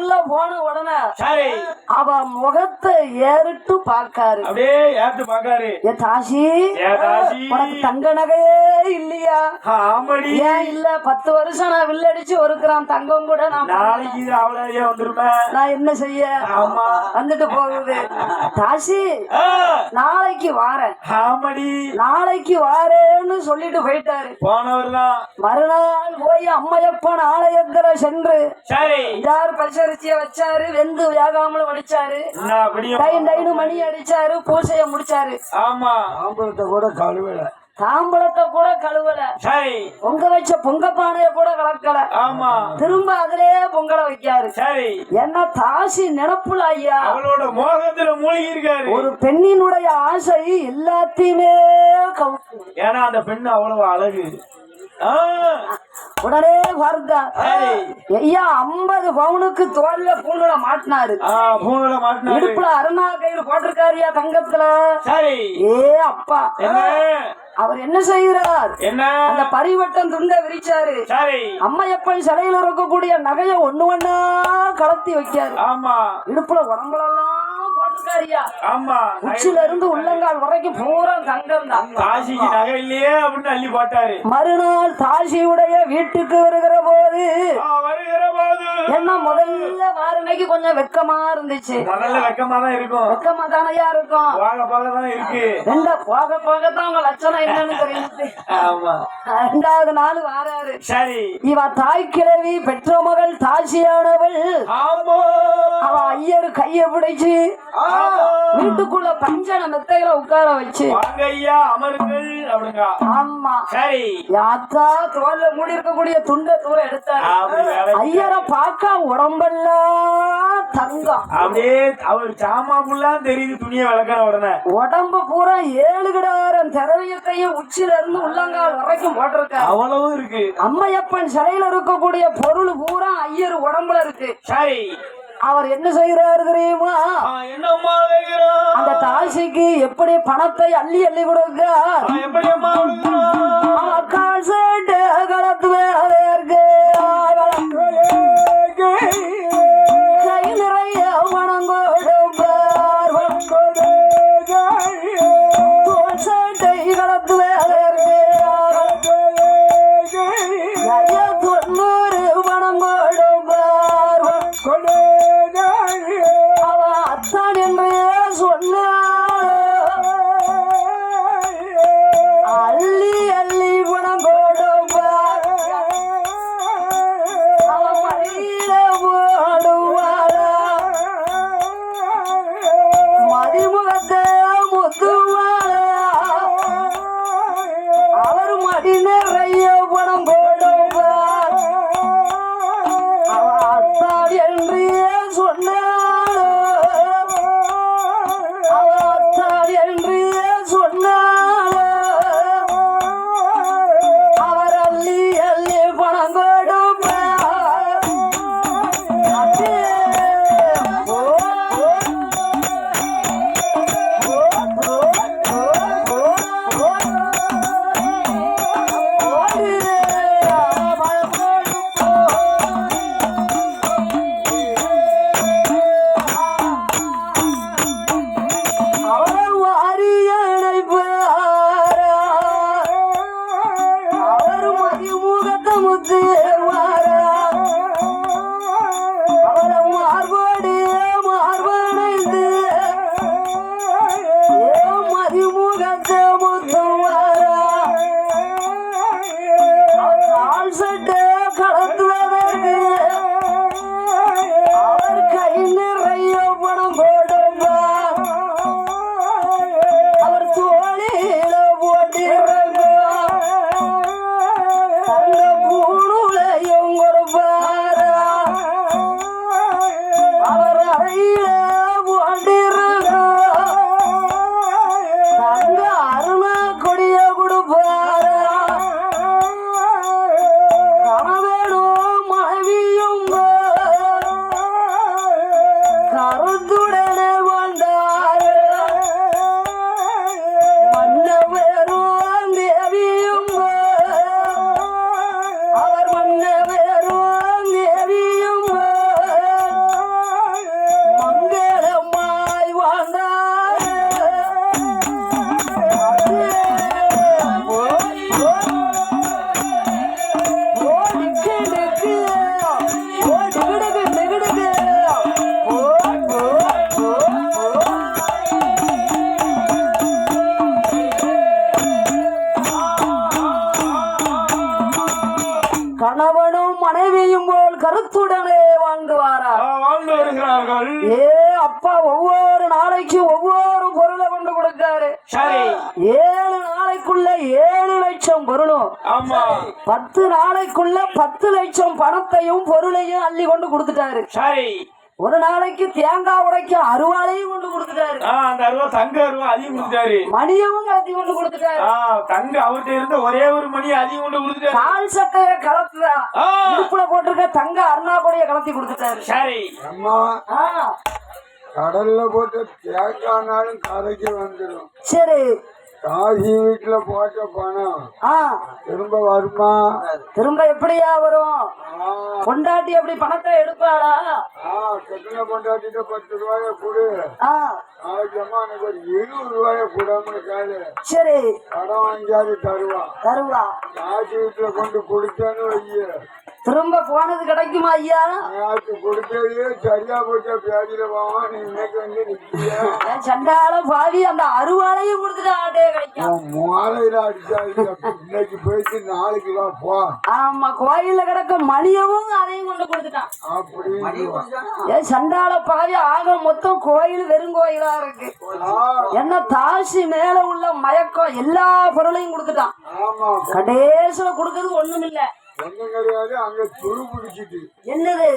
உள்ள போன உடனே சரி. அவ முகத்தை ஏறிட்டு அப்படியே பாக்காரு ஏ தாசி. உனக்கு தங்க நகையே இல்லையா? ஆமடி. ஏன் இல்ல? பத்து வருஷம் நான் வில்லடிச்சு ஒரு கிராம் தங்கம் கூட நான் நாளைக்கு நான் என்ன செய்ய? ஆமா. வந்துட்டு போகுது. தாசி நாளைக்கு வாரேன். ஆமடி. நாளைக்கு வாரேன்னு சொல்லிட்டு போயிட்டாரு. போனவர் மறுநாள் போய் அம்மையப்பன் ஆலயத்துல சென்று சரி. யார் பரிசரிச்சிய வச்சாரு வெந்து வேகாமல் வடிச்சாரு டைன் டைனு மணி அடிச்சாரு பூசைய முடிச்சாரு. ஆமா. ஆம்பளத்தை கூட கழுவல. தாம்பளத்தை கூட கழுவல. சரி. பொங்க வச்ச பொங்க பானைய கூட கலக்கல. ஆமா. திரும்ப அதிலே பொங்கல வைக்காரு. சரி. என்ன தாசி நினப்புல ஐயா. அவளோட மோகத்துல மூழ்கி இருக்காரு ஒரு பெண்ணினுடைய ஆசை எல்லாத்தையுமே ஏன்னா அந்த பெண்ணு அவ்வளவு அழகு. ஆ, உடனே வருதா ஐயா ஐம்பது பவுனுக்கு தோல்ல பூணுல மாட்டினாரு. ஆ, பூணுல மாட்டினாரு. இடுப்புல அருணா கயிறு போட்டிருக்காருயா தங்கத்துல? ஏ அப்பா. அவர் என்ன செய்கிறார்? என்ன? அந்த பரிவட்டம் துண்ட விரிச்சாரு. சரி. அம்மையப்பன் சிலையில இருக்கக்கூடிய நகைய ஒண்ணு ஒண்ணா கலத்தி வைக்காரு. ஆமா. இடுப்புல உடம்புலெல்லாம் போட்டிருக்காருயா ஆமா. உச்சில இருந்து உள்ளங்கால் வரைக்கும் பூரா தங்கம் தான் காசிக்கு நகை இல்லையே அப்படின்னு அள்ளி போட்டாரு. மறுநாள் தாசியுடைய வீட்டுக்கு வருகிற போது ஆ, வருகிற போது. என்ன முதல்ல வாரணைக்கு கொஞ்சம் வெக்கமா இருந்துச்சு. முதல்ல வெக்கமா தான் இருக்கும். வெக்கமா தானையா இருக்கும். போக போக தான் இருக்கு. ரெண்ட போக போக தான் உங்க லட்சணம் என்னன்னு தெரியுது. ஆமா. ரெண்டாவது நாள் வாராரு. சரி. இவ தாய் கிழவி பெற்ற மகள் தாசியானவள். ஐயர் கைய பிடிச்சு. வீட்டுக்குள்ள பஞ்சன மெத்தையில உட்கார வச்சு. ஆமா. சரி. யாத்தா தோல்ல மூடி இருக்கக்கூடிய துண்ட தூரம் எடுத்தாரு. ஐயரை பார்க்க உடம்பெல்லாம் தங்கம். அப்படியே அவர் சாமா ஃபுல்லா தெரியுது துணியை விளக்கின உடனே. உடம்பு பூரா ஏழு கிடாரம் திரவியத்தையும் உச்சில இருந்து உள்ளங்கால் வரைக்கும் போட்டிருக்காரு. அவ்வளவும் இருக்கு. அம்மையப்பன் சிலையில இருக்கக்கூடிய பொருள் பூரா ஐயர் உடம்புல இருக்கு. சரி. அவர் என்ன செய்யறாரு தெரியுமா? என்னம்மா அந்த தாசிக்கு எப்படி பணத்தை அள்ளி அள்ளி கொடுக்க எப்படி அம்மா வைக்கிறோம் கால் சேட்டு வாழ்ந்து வருகிறார்கள். ஏ அப்பா ஒவ்வொரு நாளைக்கும் ஒவ்வொரு பொருளை கொண்டு கொடுக்காரு. சரி. ஏழு நாளைக்குள்ள ஏழு லட்சம் பொருளும் ஆமா. பத்து நாளைக்குள்ள பத்து லட்சம் பணத்தையும் பொருளையும் அள்ளி கொண்டு கொடுத்துட்டாரு. சரி. ஒரு நாளைக்கு தேங்காய் உடைக்க அருவாளையும் கொண்டு கொடுத்துட்டாரு. அந்த அருவா தங்க அருவா அதிகம் கொடுத்தாரு மணியவும் கலத்தி கொண்டு கொடுத்துட்டாரு. தங்க அவர்கிட்ட இருந்த ஒரே ஒரு மணி அதிகம் கொண்டு கொடுத்துட்டாரு. கால் சட்டைய கலத்துறா ஆ, இடுப்புல போட்டிருக்க தங்க அருணாக்குடைய கலத்தி கொடுத்துட்டாரு. சரி. அம்மா கடல்ல போட்டு தேக்கானாலும் கரைக்கு வந்துடும் சரி காசி வீட்டுல போட்ட பணம். ஆ. திரும்ப வருமா? திரும்ப எப்படியா வரும்? ஆ, பொண்டாட்டி அப்படி பணத்தை எடுப்பாளா? ஆ கட்டின கொண்டாட்டிட்டு பத்து ரூபாய கொடு. அம்மா எனக்கு ஒரு இருபது ரூபாய கூடாம காலு. சரி. கடன் வாங்கியாவது தருவா. தருவா. காசி வீட்டுல கொண்டு கொடுத்தேன்னு வைய. திரும்ப போனது கிடைக்குமா ஐயா? கொடுத்ததே சரியா போச்ச? பேதியில போவா நீ இன்னைக்கு வந்து நிக்கிய? சண்டால பாவி அந்த அருவாளையும் கொடுத்துட்டு ஆட்டே கிடைக்கும். மாலையில அடிச்சா இல்ல. இன்னைக்கு போயிட்டு நாளைக்கு வா போ. ஆமா கோயில்ல கிடக்க மணியவும் அதையும் கொண்டு கொடுத்துட்டான். என் சண்டால பாவி ஆக மொத்தம் கோயில் வெறும் கோயிலா இருக்கு. என்ன தாசி மேல உள்ள மயக்கம் எல்லா பொருளையும் கொடுத்துட்டான். ஆமா. கடைசியில கொடுக்கறது ஒண்ணும் இல்ல ஒண்ணும் கிடையாது அங்க துரு பிடிச்சிட்டு என்னது?